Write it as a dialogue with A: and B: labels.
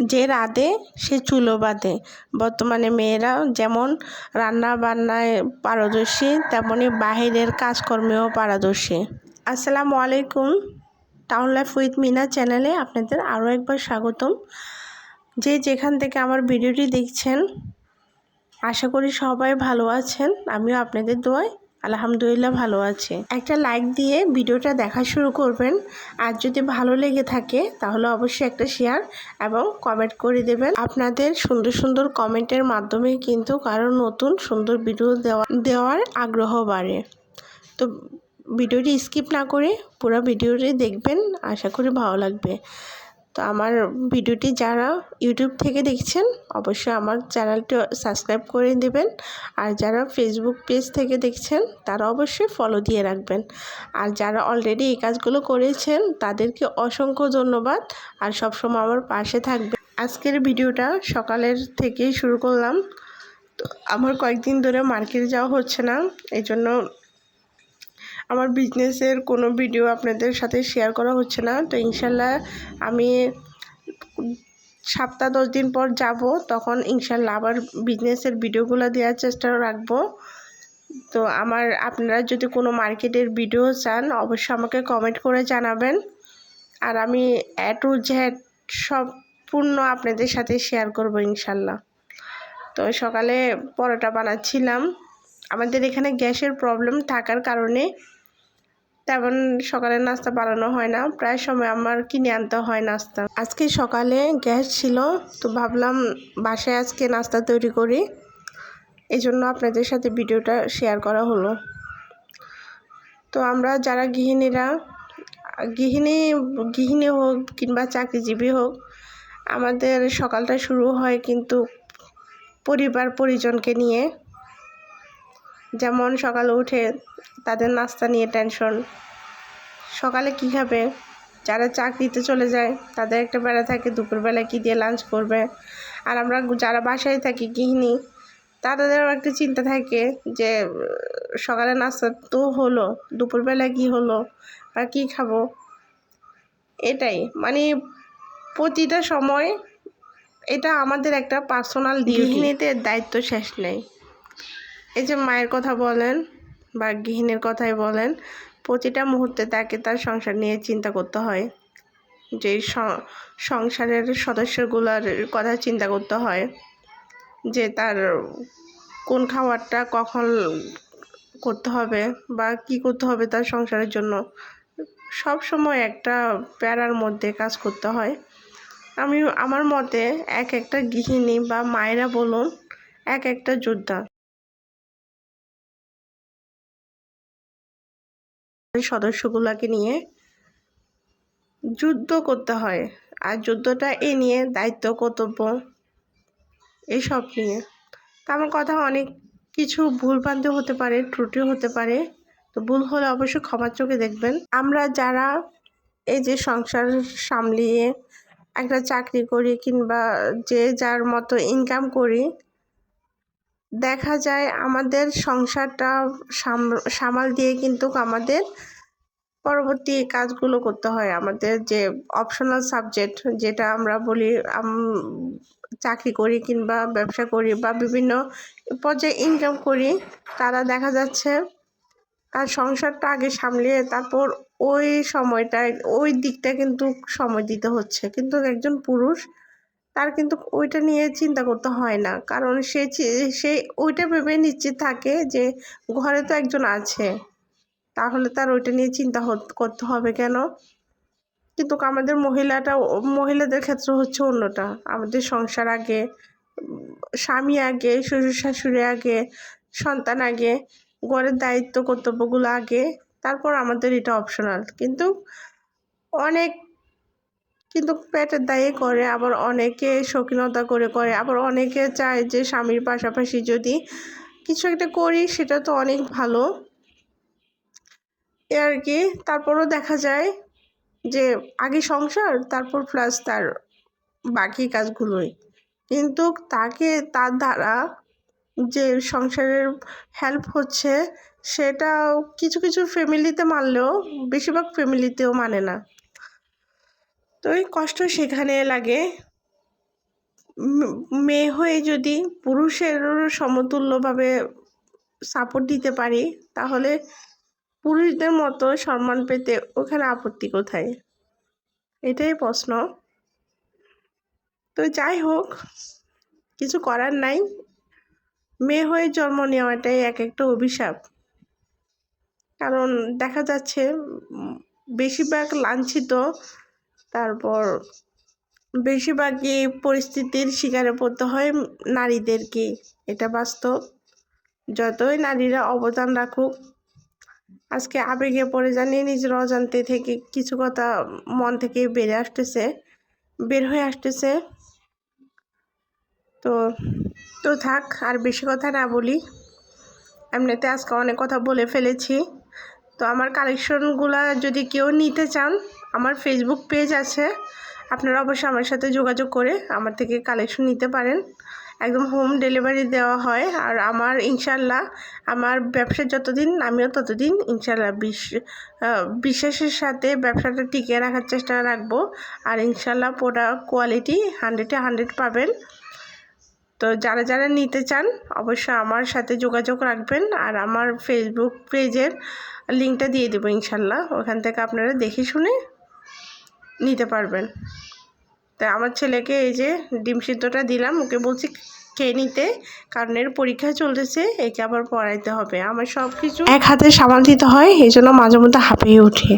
A: যে রাঁধে, সে চুলো বাঁধে। বর্তমানে মেয়েরা যেমন রান্না বান্নায় পারদর্শী, তেমনি বাহিরের কাজকর্মেও পারদর্শী। আসসালামু আলাইকুম। টাউন লাইফ উইথ মিনা চ্যানেলে আপনাদের আরও একবার স্বাগতম। যে যেখান থেকে আমার ভিডিওটি দেখছেন, আশা করি সবাই ভালো আছেন। আমিও আপনাদের দোয়ায় আলহামদুলিল্লাহ ভালো আছে। একটা লাইক দিয়ে ভিডিওটা দেখা শুরু করবেন। আর যদি ভালো লেগে থাকে, তাহলে অবশ্যই একটা শেয়ার এবং কমেন্ট করে দেবেন। আপনাদের সুন্দর সুন্দর কমেন্টের মাধ্যমে কিন্তু কারও নতুন সুন্দর ভিডিও দেওয়া, দেওয়ার আগ্রহ বাড়ে। তো ভিডিওটি স্কিপ না করে পুরো ভিডিওটি দেখবেন। আশা করি ভালো লাগবে। তো আমার ভিডিওটি যারা ইউটিউব থেকে দেখছেন, অবশ্যই আমার চ্যানেলটি সাবস্ক্রাইব করে দেবেন। আর যারা ফেসবুক পেজ থেকে দেখছেন, তারা অবশ্যই ফলো দিয়ে রাখবেন। আর যারা অলরেডি এই কাজগুলো করেছেন, তাদেরকে অসংখ্য ধন্যবাদ। আর সবসময় আমার পাশে থাকবে আজকের ভিডিওটা সকালের থেকেই শুরু করলাম। তো আমার কয়েকদিন ধরে মার্কেটে যাওয়া হচ্ছে না এই জন্য আমার বিজনেসের কোনো ভিডিও আপনাদের সাথে শেয়ার করা হচ্ছে না। তো ইনশাল্লাহ আমি সপ্তাহ দশ দিন পর যাব, তখন ইনশাল্লাহ আবার বিজনেসের ভিডিওগুলো দেওয়ার চেষ্টা রাখব। তো আমার, আপনারা যদি কোনো মার্কেটের ভিডিও চান, অবশ্যই আমাকে কমেন্ট করে জানাবেন। আর আমি এ টু জেড সম্পূর্ণ আপনাদের সাথে শেয়ার করব ইনশাল্লাহ। তো সকালে পরোটা বানাচ্ছিলাম। আমাদের এখানে গ্যাসের প্রবলেম থাকার কারণে তেমন সকালে নাস্তা বানানো হয় না। প্রায় সময় আমার কিনে আনতে হয় নাস্তা। আজকে সকালে গ্যাস ছিল, তো ভাবলাম বাসায় আজকে নাস্তা তৈরি করি। এই জন্য আপনাদের সাথে ভিডিওটা শেয়ার করা হলো। তো আমরা যারা গৃহিণীরা, গৃহিণী গৃহিণী হোক কিংবা চাকরিজীবী হোক, আমাদের সকালটা শুরু হয় কিন্তু পরিবার পরিজনকে নিয়ে। যেমন সকালে উঠে তাদের নাস্তা নিয়ে টেনশন। সকালে কী খাবে? যারা চাকরিতে চলে যায় তাদের একটা বেলা থাকে দুপুরবেলা কী দিয়ে লাঞ্চ করবে? আর আমরা যারা বাসায় থাকি গৃহিণী তাদেরও একটা চিন্তা থাকে যে সকালে নাস্তা তো হলো দুপুরবেলা কি হলো আর কী খাব? এটাই। মানে প্রতিটা সময় এটা আমাদের একটা পার্সোনাল গৃহিণীদের দায়িত্ব শেষ নেই। এই যে মায়ের কথা বলেন বা গৃহিণীর কথাই বলেন প্রতিটা মুহূর্তে তাকে তার সংসার নিয়ে চিন্তা করতে হয়। যে সংসারের সদস্যগুলোর কথা চিন্তা করতে হয়। যে তার কোন খাবারটা কখন করতে হবে বা কি করতে হবে তার সংসারের জন্য। সব সময় একটা প্যারার মধ্যে কাজ করতে হয়। আমি, আমার মতে এক একটা গৃহিণী বা মায়েরা বলুন, এক একটা যোদ্ধা সদস্যগুলোকে নিয়ে যুদ্ধ করতে হয়। আর যুদ্ধটা এ নিয়ে দায়িত্ব, কর্তব্য, এসব নিয়ে। তো আমার কথা অনেক কিছু ভুল ভ্রান্তি হতে পারে ত্রুটি হতে পারে। তো ভুল হলে অবশ্যই ক্ষমার চোখে দেখবেন। আমরা যারা এই যে সংসার সামলিয়ে একটা চাকরি করি কিংবা যে যার মতো ইনকাম করি দেখা যায় আমাদের সংসারটা সামাল দিয়ে কিন্তু আমাদের পরবর্তী কাজগুলো করতে হয়। আমাদের যে অপশনাল সাবজেক্ট যেটা আমরা বলি চাকরি করি কিংবা ব্যবসা করি বা বিভিন্ন পর্যায়ে ইনকাম করি, তারা দেখা যাচ্ছে তার সংসারটা আগে সামলিয়ে তারপর ওই সময়টায়, ওই দিকটা কিন্তু সময় দিতে হচ্ছে। কিন্তু একজন পুরুষ তার কিন্তু ওইটা নিয়ে চিন্তা করতে হয় না। কারণ সে সে ওইটা ভেবে নিশ্চিত থাকে যে ঘরে তো একজন আছে। তাহলে তার ওইটা নিয়ে চিন্তা করতে হবে কেন? কিন্তু আমাদের মহিলাটা, মহিলাদের ক্ষেত্রে হচ্ছে অন্যটা। আমাদের সংসার আগে, স্বামী আগে, শ্বশুর শাশুড়ি আগে, সন্তান আগে, ঘরের দায়িত্ব, কর্তব্যগুলো আগে, তারপর আমাদের এটা অপশনাল কিন্তু অনেক কিন্তু পেটের দায়ে করে, আবার অনেকে শৌখিনতা করে করে, আবার অনেকে চায় যে স্বামীর পাশাপাশি যদি কিছু একটা করি, সেটা তো অনেক ভালো। এ আর কি, তারপরও দেখা যায় যে আগে সংসার, তারপর প্লাস তার বাকি কাজগুলোই। কিন্তু তাকে, তার দ্বারা যে সংসারের হেল্প হচ্ছে সেটা কিছু কিছু ফ্যামিলিতে মানলেও, বেশিরভাগ ফ্যামিলিতেও মানে না। তো এই কষ্ট সেখানে লাগে। মেয়ে হয়ে যদি পুরুষের সমতুল্যভাবে সাপোর্ট দিতে পারি, তাহলে পুরুষদের মতো সম্মান পেতে ওখানে আপত্তি কোথায়? এটাই প্রশ্ন। তো যাই হোক, কিছু করার নাই। মেয়ে হয়ে জন্ম নেওয়াটাই এক একটা অভিশাপ। কারণ দেখা যাচ্ছে বেশিরভাগ লাঞ্ছিত তারপর বেশিরভাগই পরিস্থিতির শিকারে পড়তে হয় নারীদেরকে এটা বাস্তব। যতই নারীরা অবদান রাখুক, আজকে আবেগে পড়ে জানি নিজের অজান্তে থেকে কিছু কথা মন থেকে বেড়ে আসতেছে, বের হয়ে আসতেছে। তো তো থাক, আর বেশি কথা না বলি। এমনিতে আজকে অনেক কথা বলে ফেলেছি। তো আমার কালেকশনগুলা যদি কেউ নিতে চান আমার ফেসবুক পেজ আছে। আপনারা অবশ্যই আমার সাথে যোগাযোগ করে আমার থেকে কালেকশন নিতে পারেন। একদম হোম ডেলিভারি দেওয়া হয়। আর আমার ইনশাল্লাহ আমার ব্যবসা যতদিন, আমিও ততদিন ইনশাল্লাহ বিশ বিশ্বাসের সাথে ব্যবসাটা টিকিয়ে রাখার চেষ্টা রাখব। আর ইনশাল্লাহ প্রোডাক্ট কোয়ালিটি হান্ড্রেডে হান্ড্রেড পাবেন। তো যারা যারা নিতে চান, অবশ্যই আমার সাথে যোগাযোগ রাখবেন। আর আমার ফেসবুক পেজের লিঙ্কটা দিয়ে দেবো ইনশাল্লাহ ওখান থেকে আপনারা দেখে শুনে নিতে পারবেন। তা আমার ছেলেকে এই যে ডিম সিদ্ধটা দিলাম, ওকে বলছি খেয়ে নিতে, কারণ এর পরীক্ষা চলতেছে, একে আবার পড়াইতে হবে। আমার সব কিছু এক হাতে সামাল দিতে হয়, এই জন্য মাঝে মধ্যে হাঁপিয়ে উঠে।